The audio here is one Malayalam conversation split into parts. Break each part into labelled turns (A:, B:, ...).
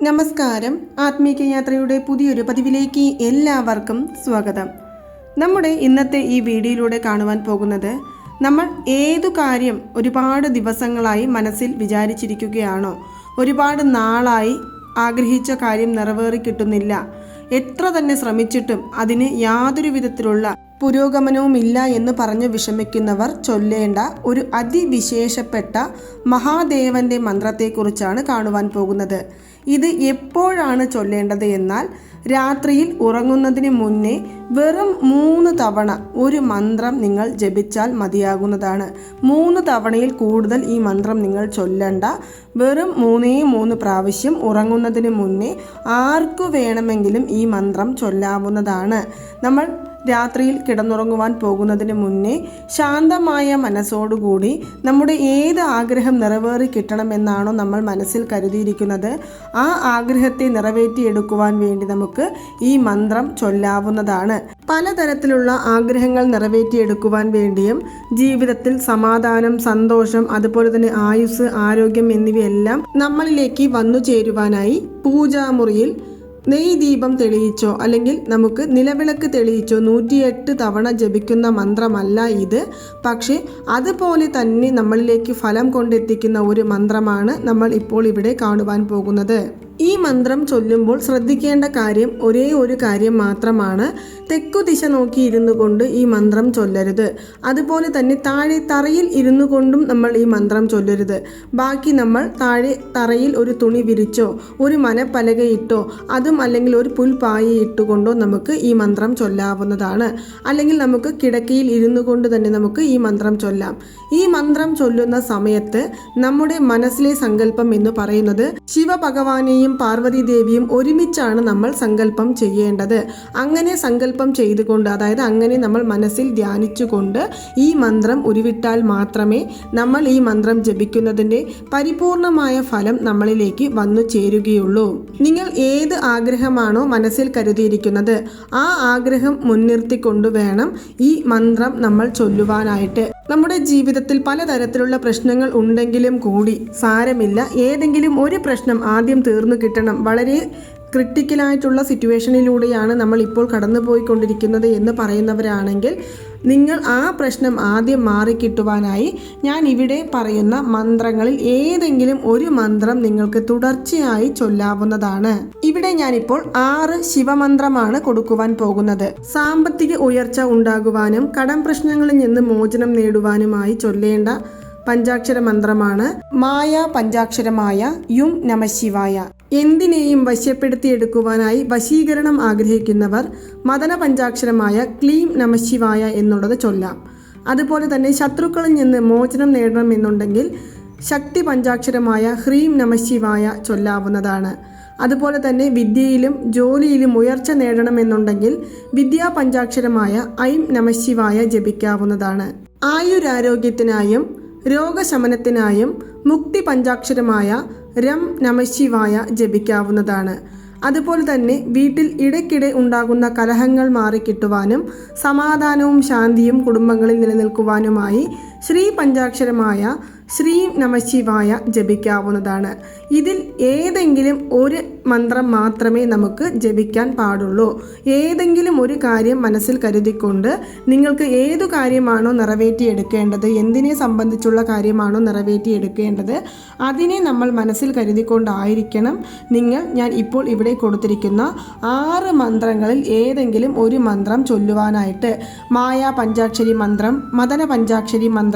A: നമസ്കാരം. ആത്മീക യാത്രയുടെ പുതിയൊരു പതിവിലേക്ക് എല്ലാവർക്കും സ്വാഗതം. നമ്മുടെ ഇന്നത്തെ ഈ വീഡിയോയിലൂടെ കാണുവാൻ പോകുന്നത് നമ്മൾ ഏതു കാര്യം ഒരുപാട് ദിവസങ്ങളായി മനസ്സിൽ വിചാരിച്ചിരിക്കുകയാണോ? ഒരുപാട് നാളായി ആഗ്രഹിച്ച കാര്യം നിറവേറി കിട്ടുന്നില്ല. എത്ര തന്നെ ശ്രമിച്ചിട്ടും അതിന് യാതൊരു വിധത്തിലുള്ള പുരോഗമനവുമില്ല എന്ന് പറഞ്ഞു വിഷമിക്കുന്നവർ ചൊല്ലേണ്ട ഒരു അതിവിശേഷപ്പെട്ട മഹാദേവന്റെ മന്ത്രത്തെക്കുറിച്ചാണ് കാണുവാൻ പോകുന്നത്. ഇത് എപ്പോഴാണ് ചൊല്ലേണ്ടത് എന്നാൽ രാത്രിയിൽ ഉറങ്ങുന്നതിന് മുന്നേ വെറും മൂന്ന് തവണ ഒരു മന്ത്രം നിങ്ങൾ ജപിച്ചാൽ മതിയാകുന്നതാണ്. മൂന്ന് തവണയിൽ കൂടുതൽ ഈ മന്ത്രം നിങ്ങൾ ചൊല്ലണ്ട. വെറും മൂന്നേ മൂന്ന് പ്രാവശ്യം ഉറങ്ങുന്നതിന് മുന്നേ ആർക്കു വേണമെങ്കിലും ഈ മന്ത്രം ചൊല്ലാവുന്നതാണ്. നമ്മൾ രാത്രിയിൽ കിടന്നുറങ്ങുവാൻ പോകുന്നതിന് മുന്നേ ശാന്തമായ മനസ്സോടുകൂടി നമ്മുടെ ഏത് ആഗ്രഹം നിറവേറി കിട്ടണമെന്നാണോ നമ്മൾ മനസ്സിൽ കരുതിയിരിക്കുന്നത്. ആ ആഗ്രഹത്തെ നിറവേറ്റിയെടുക്കുവാൻ വേണ്ടി നമുക്ക് ഈ മന്ത്രം ചൊല്ലാവുന്നതാണ്. പലതരത്തിലുള്ള ആഗ്രഹങ്ങൾ നിറവേറ്റിയെടുക്കുവാൻ വേണ്ടിയും ജീവിതത്തിൽ സമാധാനം സന്തോഷം അതുപോലെ തന്നെ ആയുസ് ആരോഗ്യം എന്നിവയെല്ലാം നമ്മളിലേക്ക് വന്നു ചേരുവാനായി പൂജാമുറിയിൽ നെയ് ദീപം തെളിയിച്ചോ അല്ലെങ്കിൽ നമുക്ക് നിലവിളക്ക് തെളിയിച്ചോ നൂറ്റിയെട്ട് തവണ ജപിക്കുന്ന മന്ത്രമല്ല ഇത്. പക്ഷേ അതുപോലെ തന്നെ നമ്മളിലേക്ക് ഫലം കൊണ്ടെത്തിക്കുന്ന ഒരു മന്ത്രമാണ് നമ്മൾ ഇപ്പോൾ ഇവിടെ കാണുവാൻ പോകുന്നത്. ഈ മന്ത്രം ചൊല്ലുമ്പോൾ ശ്രദ്ധിക്കേണ്ട കാര്യം ഒരേ ഒരു കാര്യം മാത്രമാണ്. തെക്കു ദിശ നോക്കി ഇരുന്നു കൊണ്ട് ഈ മന്ത്രം ചൊല്ലരുത്. അതുപോലെ തന്നെ താഴെ തറയിൽ ഇരുന്നു കൊണ്ടും നമ്മൾ ഈ മന്ത്രം ചൊല്ലരുത്. ബാക്കി നമ്മൾ താഴെ തറയിൽ ഒരു തുണി വിരിച്ചോ ഒരു മനപ്പലകയിട്ടോ അതും അല്ലെങ്കിൽ ഒരു പുൽപ്പായി ഇട്ടുകൊണ്ടോ നമുക്ക് ഈ മന്ത്രം ചൊല്ലാവുന്നതാണ്. അല്ലെങ്കിൽ നമുക്ക് കിടക്കയിൽ ഇരുന്നു കൊണ്ട് തന്നെ നമുക്ക് ഈ മന്ത്രം ചൊല്ലാം. ഈ മന്ത്രം ചൊല്ലുന്ന സമയത്ത് നമ്മുടെ മനസ്സിലെ സങ്കല്പം എന്ന് പറയുന്നത് ശിവഭഗവാനെയും ദേവിയും ഒരുമിച്ചാണ് നമ്മൾ സങ്കല്പം ചെയ്യേണ്ടത്. അങ്ങനെ സങ്കല്പം ചെയ്തുകൊണ്ട് അതായത് അങ്ങനെ നമ്മൾ മനസ്സിൽ ധ്യാനിച്ചുകൊണ്ട് ഈ മന്ത്രം ഉരുവിട്ടാൽ മാത്രമേ നമ്മൾ ഈ മന്ത്രം ജപിക്കുന്നതിന്റെ പരിപൂർണമായ ഫലം നമ്മളിലേക്ക് വന്നു ചേരുകയുള്ളൂ. നിങ്ങൾ ഏത് ആഗ്രഹമാണോ മനസ്സിൽ കരുതിയിരിക്കുന്നത് ആ ആഗ്രഹം മുൻനിർത്തിക്കൊണ്ട് വേണം ഈ മന്ത്രം നമ്മൾ ചൊല്ലുവാനായിട്ട്. നമ്മുടെ ജീവിതത്തിൽ പലതരത്തിലുള്ള പ്രശ്നങ്ങൾ ഉണ്ടെങ്കിലും കൂടി സാരമില്ല. ഏതെങ്കിലും ഒരു പ്രശ്നം ആദ്യം തീർന്നു കിട്ടണം. വളരെ ക്രിട്ടിക്കലായിട്ടുള്ള സിറ്റുവേഷനിലൂടെയാണ് നമ്മൾ ഇപ്പോൾ കടന്നു പോയിക്കൊണ്ടിരിക്കുന്നത് എന്ന് പറയുന്നവരാണെങ്കിൽ നിങ്ങൾ ആ പ്രശ്നം ആദ്യം മാറിക്കിട്ടുവാനായി ഞാൻ ഇവിടെ പറയുന്ന മന്ത്രങ്ങളിൽ ഏതെങ്കിലും ഒരു മന്ത്രം നിങ്ങൾക്ക് തുടർച്ചയായി ചൊല്ലാവുന്നതാണ്. ഇവിടെ ഞാനിപ്പോൾ ആറ് ശിവമന്ത്രമാണ് കൊടുക്കുവാൻ പോകുന്നത്. സാമ്പത്തിക ഉയർച്ച ഉണ്ടാകുവാനും കടം പ്രശ്നങ്ങളിൽ നിന്ന് മോചനം നേടുവാനുമായി ചൊല്ലേണ്ട പഞ്ചാക്ഷര മന്ത്രമാണ് മായ പഞ്ചാക്ഷരമായ യും നമശിവായ എന്തിനേയും വശ്യപ്പെടുത്തിയെടുക്കുവാനായി വശീകരണം ആഗ്രഹിക്കുന്നവർ മദന പഞ്ചാക്ഷരമായ ക്ലീം നമശിവായ എന്നുള്ളത് ചൊല്ലാം. അതുപോലെ തന്നെ ശത്രുക്കളിൽ നിന്ന് മോചനം നേടണമെന്നുണ്ടെങ്കിൽ ശക്തി പഞ്ചാക്ഷരമായ ഹ്രീം നമശിവായ ചൊല്ലാവുന്നതാണ്. അതുപോലെ തന്നെ വിദ്യയിലും ജോലിയിലും ഉയർച്ച നേടണമെന്നുണ്ടെങ്കിൽ വിദ്യാ പഞ്ചാക്ഷരമായ ഐം നമശിവായ ജപിക്കാവുന്നതാണ്. ആയുരാരോഗ്യത്തിനായും രോഗശമനത്തിനായും മുക്തി പഞ്ചാക്ഷരമായ രം നമശിവായ ജപിക്കാവുന്നതാണ്. അതുപോലെ തന്നെ വീട്ടിൽ ഇടയ്ക്കിടെ ഉണ്ടാകുന്ന കലഹങ്ങൾ മാറിക്കിട്ടുവാനും സമാധാനവും ശാന്തിയും കുടുംബങ്ങളിൽ നിലനിൽക്കുവാനുമായി ശ്രീ പഞ്ചാക്ഷരമായ ശ്രീ നമശിവായ ജപിക്കാവുന്നതാണ്. ഇതിൽ ഏതെങ്കിലും ഒരു മന്ത്രം മാത്രമേ നമുക്ക് ജപിക്കാൻ പാടുള്ളൂ. ഏതെങ്കിലും ഒരു കാര്യം മനസ്സിൽ കരുതിക്കൊണ്ട് നിങ്ങൾക്ക് ഏതു കാര്യമാണോ നിറവേറ്റിയെടുക്കേണ്ടത് എന്തിനെ സംബന്ധിച്ചുള്ള കാര്യമാണോ നിറവേറ്റിയെടുക്കേണ്ടത് അതിനെ നമ്മൾ മനസ്സിൽ കരുതിക്കൊണ്ടായിരിക്കണം നിങ്ങൾ ഞാൻ ഇപ്പോൾ ഇവിടെ കൊടുത്തിരിക്കുന്ന ആറ് മന്ത്രങ്ങളിൽ ഏതെങ്കിലും ഒരു മന്ത്രം ചൊല്ലുവാനായിട്ട്. മായ പഞ്ചാക്ഷരി മന്ത്രം മദന പഞ്ചാക്ഷരി മന്ത്രം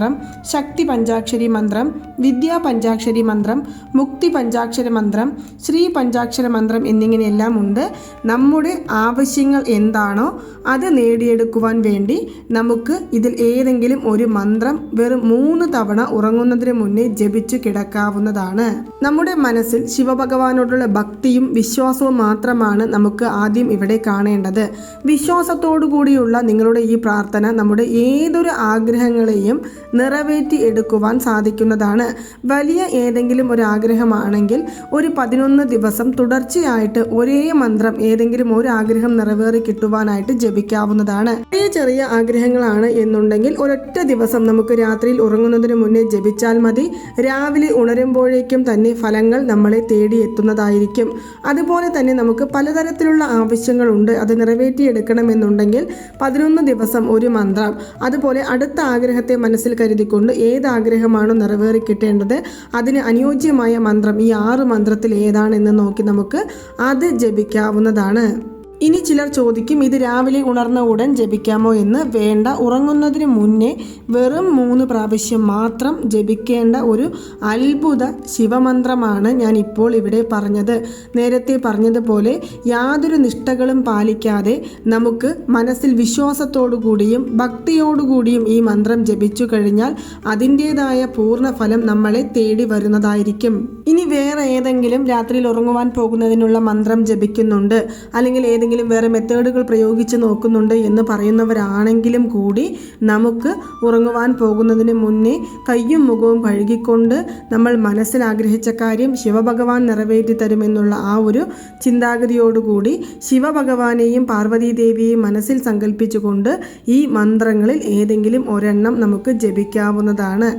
A: ശക്തി പഞ്ചാക്ഷരി മന്ത്രം വിദ്യാ പഞ്ചാക്ഷരി മന്ത്രം മുക്തി പഞ്ചാക്ഷര മന്ത്രം ശ്രീ പഞ്ചാക്ഷര മന്ത്രം എന്നിങ്ങനെയെല്ലാം ഉണ്ട്. നമ്മുടെ ആവശ്യങ്ങൾ എന്താണോ അത് നേടിയെടുക്കുവാൻ വേണ്ടി നമുക്ക് ഇതിൽ ഏതെങ്കിലും ഒരു മന്ത്രം വെറും മൂന്ന് തവണ ഉറങ്ങുന്നതിന് മുന്നേ ജപിച്ചു കിടക്കാവുന്നതാണ്. നമ്മുടെ മനസ്സിൽ ശിവഭഗവാനോടുള്ള ഭക്തിയും വിശ്വാസവും മാത്രമാണ് നമുക്ക് ആദ്യം ഇവിടെ കാണേണ്ടത്. വിശ്വാസത്തോടു കൂടിയുള്ള നിങ്ങളുടെ ഈ പ്രാർത്ഥന നമ്മുടെ ഏതൊരു ആഗ്രഹങ്ങളെയും നിറവേറ്റി എടുക്കുവാൻ സാധിക്കുന്നതാണ്. വലിയ ഏതെങ്കിലും ഒരു ആഗ്രഹമാണെങ്കിൽ ഒരു പതിനൊന്ന് ദിവസം തുടർച്ചയായിട്ട് ഒരേ മന്ത്രം ഏതെങ്കിലും ഒരു ആഗ്രഹം നിറവേറി കിട്ടുവാനായിട്ട് ജപിക്കാവുന്നതാണ്. ചെറിയ ചെറിയ ആഗ്രഹങ്ങളാണ് എന്നുണ്ടെങ്കിൽ ഒരൊറ്റ ദിവസം നമുക്ക് രാത്രിയിൽ ഉറങ്ങുന്നതിന് മുന്നേ ജപിച്ചാൽ മതി. രാവിലെ ഉണരുമ്പോഴേക്കും തന്നെ ഫലങ്ങൾ നമ്മളെ തേടി എത്തുന്നതായിരിക്കും. അതുപോലെ തന്നെ നമുക്ക് പലതരത്തിലുള്ള ആവശ്യങ്ങളുണ്ട്. അത് നിറവേറ്റിയെടുക്കണമെന്നുണ്ടെങ്കിൽ പതിനൊന്ന് ദിവസം ഒരു മന്ത്രം. അതുപോലെ അടുത്ത ആഗ്രഹത്തെ മനസ്സിൽ കരുതിക്കൊണ്ട് ഏത് ആഗ്രഹമാണോ നിറവേറി കിട്ടേണ്ടത് അതിന് അനുയോജ്യമായ മന്ത്രം ഈ ആറ് മന്ത്രത്തിൽ ഏതാണെന്ന് നോക്കി നമുക്ക് അത് ജപിക്കാവുന്നതാണ്. ഇനി ചിലർ ചോദിക്കും ഇത് രാവിലെ ഉണർന്ന ഉടൻ ജപിക്കാമോ എന്ന്? വേണ്ട. ഉറങ്ങുന്നതിന് മുന്നേ വെറും മൂന്ന് പ്രാവശ്യം മാത്രം ജപിക്കേണ്ട ഒരു അത്ഭുത ശിവമന്ത്രമാണ് ഞാൻ ഇപ്പോൾ ഇവിടെ പറഞ്ഞത്. നേരത്തെ പറഞ്ഞതുപോലെ യാതൊരു നിഷ്ഠകളും പാലിക്കാതെ നമുക്ക് മനസ്സിൽ വിശ്വാസത്തോടുകൂടിയും ഭക്തിയോടുകൂടിയും ഈ മന്ത്രം ജപിച്ചു കഴിഞ്ഞാൽ അതിന്റെതായ പൂർണ ഫലം നമ്മളെ തേടി വരുന്നതായിരിക്കും. ഇനി വേറെ ഏതെങ്കിലും രാത്രിയിൽ ഉറങ്ങുവാൻ പോകുന്നതിനുള്ള മന്ത്രം ജപിക്കുന്നുണ്ട്. അല്ലെങ്കിൽ ഏതെങ്കിലും വേറെ മെത്തേഡുകൾ പ്രയോഗിച്ച് നോക്കുന്നുണ്ട് എന്ന് പറയുന്നവരാണെങ്കിലും കൂടി നമുക്ക് ഉറങ്ങുവാൻ പോകുന്നതിന് മുന്നേ കയ്യും മുഖവും കഴുകിക്കൊണ്ട് നമ്മൾ മനസ്സിൽ ആഗ്രഹിച്ച കാര്യം ശിവഭഗവാൻ നിറവേറ്റി തരുമെന്നുള്ള ആ ഒരു ചിന്താഗതിയോടുകൂടി ശിവഭഗവാനെയും പാർവതീദേവിയെയും മനസ്സിൽ സങ്കല്പിച്ചുകൊണ്ട് ഈ മന്ത്രങ്ങളിൽ ഏതെങ്കിലും ഒരെണ്ണം നമുക്ക് ജപിക്കാവുന്നതാണ്.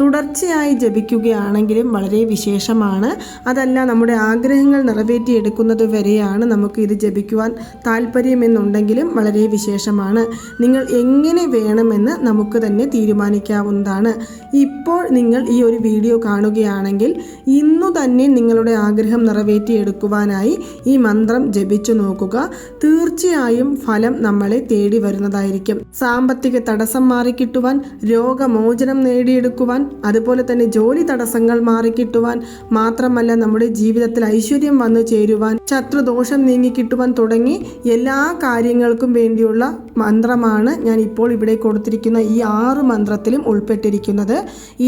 A: തുടർച്ചയായി ജപിക്കുകയാണെങ്കിലും വളരെ വിശേഷമാണ്. അതല്ല നമ്മുടെ ആഗ്രഹങ്ങൾ നിറവേറ്റിയെടുക്കുന്നത് വരെയാണ് നമുക്ക് ഇത് ജപിക്കുവാൻ താല്പര്യമെന്നുണ്ടെങ്കിലും വളരെ വിശേഷമാണ്. നിങ്ങൾ എങ്ങനെ വേണമെന്ന് നമുക്ക് തന്നെ തീരുമാനിക്കാവുന്നതാണ്. ഇപ്പോൾ നിങ്ങൾ ഈ ഒരു വീഡിയോ കാണുകയാണെങ്കിൽ ഇന്നു തന്നെ നിങ്ങളുടെ ആഗ്രഹം നിറവേറ്റിയെടുക്കുവാനായി ഈ മന്ത്രം ജപിച്ചു നോക്കുക. തീർച്ചയായും ഫലം നമ്മളെ തേടി വരുന്നതായിരിക്കും. സാമ്പത്തിക തടസ്സം മാറിക്കിട്ടുവാൻ രോഗമോചനം നേടിയെടുക്കുവാൻ അതുപോലെ തന്നെ ജോലി തടസ്സങ്ങൾ മാറിക്കിട്ടുവാൻ മാത്രമല്ല നമ്മുടെ ജീവിതത്തിൽ ഐശ്വര്യം വന്നു ചേരുവാൻ ശത്രുദോഷം നീങ്ങിക്കിട്ടുവാൻ തുടങ്ങി എല്ലാ കാര്യങ്ങൾക്കും വേണ്ടിയുള്ള മന്ത്രമാണ് ഞാൻ ഇപ്പോൾ ഇവിടെ കൊടുത്തിരിക്കുന്ന ഈ ആറ് മന്ത്രത്തിലും ഉൾപ്പെട്ടിരിക്കുന്നത്.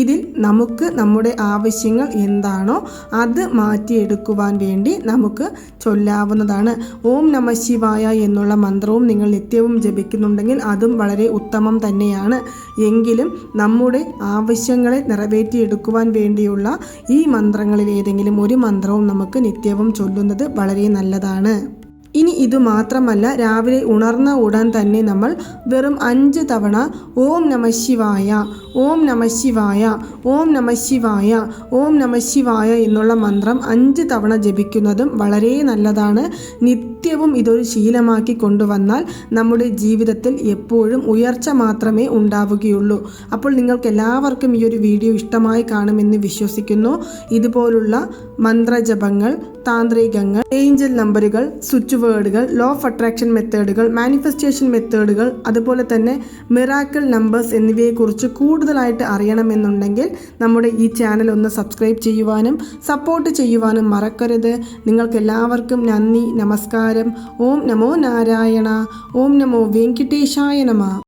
A: ഇതിൽ നമുക്ക് നമ്മുടെ ആവശ്യങ്ങൾ എന്താണോ അത് മാറ്റിയെടുക്കുവാൻ വേണ്ടി നമുക്ക് ചൊല്ലാവുന്നതാണ്. ഓം നമ ശിവായ എന്നുള്ള മന്ത്രവും നിങ്ങൾ നിത്യവും ജപിക്കുന്നുണ്ടെങ്കിൽ അതും വളരെ ഉത്തമം തന്നെയാണ്. എങ്കിലും നമ്മുടെ ആവശ്യങ്ങളെ നിറവേറ്റിയെടുക്കുവാൻ വേണ്ടിയുള്ള ഈ മന്ത്രങ്ങളിൽ ഏതെങ്കിലും ഒരു മന്ത്രവും നമുക്ക് നിത്യവും ചൊല്ലുന്നത് വളരെ നല്ലതാണ്. ഇനി ഇത് മാത്രമല്ല രാവിലെ ഉണർന്ന ഉടൻ തന്നെ നമ്മൾ വെറും അഞ്ച് തവണ ഓം നമ ശിവായ ഓം നമ ശിവായ ഓം നമ ശിവായ ഓം നമ ശിവായ എന്നുള്ള മന്ത്രം അഞ്ച് തവണ ജപിക്കുന്നതും വളരെ നല്ലതാണ്. നിത്യവും ഇതൊരു ശീലമാക്കി കൊണ്ടുവന്നാൽ നമ്മുടെ ജീവിതത്തിൽ എപ്പോഴും ഉയർച്ച മാത്രമേ ഉണ്ടാവുകയുള്ളൂ. അപ്പോൾ നിങ്ങൾക്ക് എല്ലാവർക്കും ഈ ഒരു വീഡിയോ ഇഷ്ടമായി കാണുമെന്ന് വിശ്വസിക്കുന്നു. ഇതുപോലുള്ള മന്ത്രജപങ്ങൾ താന്ത്രികങ്ങൾ ഏഞ്ചൽ നമ്പറുകൾ സ്വിച്ച് വേർഡുകൾ ലോ ഓഫ് അട്രാക്ഷൻ മെത്തേഡുകൾ മാനിഫെസ്റ്റേഷൻ മെത്തേഡുകൾ അതുപോലെ തന്നെ മിറാക്കിൾ നമ്പേഴ്സ് എന്നിവയെക്കുറിച്ച് കൂടുതലായിട്ട് അറിയണമെന്നുണ്ടെങ്കിൽ നമ്മുടെ ഈ ചാനൽ ഒന്ന് സബ്സ്ക്രൈബ് ചെയ്യുവാനും സപ്പോർട്ട് ചെയ്യുവാനും മറക്കരുത്. നിങ്ങൾക്കെല്ലാവർക്കും നന്ദി നമസ്കാരം. ഓം നമോ നാരായണ ഓം നമോ വെങ്കിട്ടേശായ നമ.